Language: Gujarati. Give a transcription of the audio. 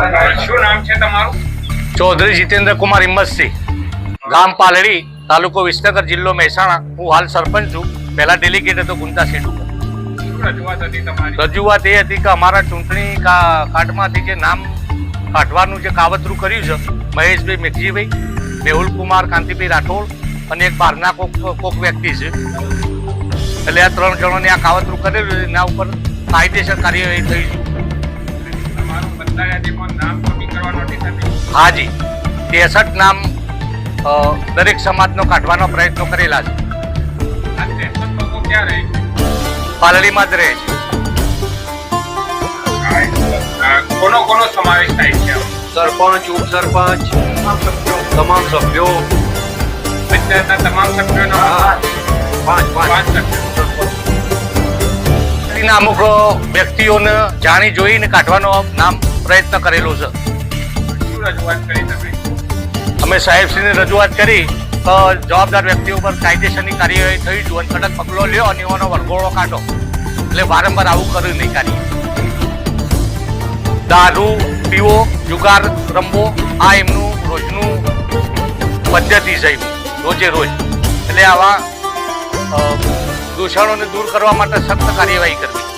શું નામ છે તમારું? ચૌધરી જીતેન્દ્ર કુમાર હિંમતસિંહ. ગામ પાલડી તાલુકો વિસનગર જિલ્લો મહેસાણા. હું હાલ સરપંચ છું. પહેલા ડેલિગેટ હતો ગુંતા સીટ ઉપર. રજૂઆત એ હતી કે અમારા ચૂંટણી કાર્ડમાંથી જે નામ કાઢવાનું જે કાવતરું કર્યું છે મહેશભાઈ મેઘજીભાઈ મેહુલ કુમાર કાંતિભાઈ રાઠોડ અને એક બહારના કોક કોક વ્યક્તિ છે. એટલે આ ત્રણ જણોને આ કાવતરું કરેલું એના ઉપર કાયદેસર કાર્યવાહી થઈ છે. હાજી ત્રેસઠ નામ દરેક સમાજનો કાઢવાનો પ્રયત્ન કરેલા છે. પાલડીમાં જ રહે છે. કોનો કોનો સમાવેશ થાય છે? સરપંચ ઉપસરપંચ તમામ સભ્યો. પંચાયતના તમામ સભ્યોનો પાંચ. પાંચ પાંચ. સભ્યો. અમુક વ્યક્તિઓને જાણી જોઈને કાઢવાનો નામ પ્રયત્ન કરેલો છે. શું રજૂઆત કરી તમે? અમે સાહેબશ્રીને રજૂઆત કરી તો જવાબદાર વ્યક્તિઓ પર કાયદેસરની કાર્યવાહી થઈ જુઓ અને કડક પગલો લ્યો અને એનો વળગોળો કાઢો. એટલે વારંવાર આવું કર્યું નહીં કાર્ય દારૂ, પીવો, જુગાર, રમવો, આ એમનું રોજનું પદ્ધતિ છે રોજે રોજ. એટલે આવા દૂષણોને દૂર કરવા માટે સખ્ત કાર્યવાહી કરવી.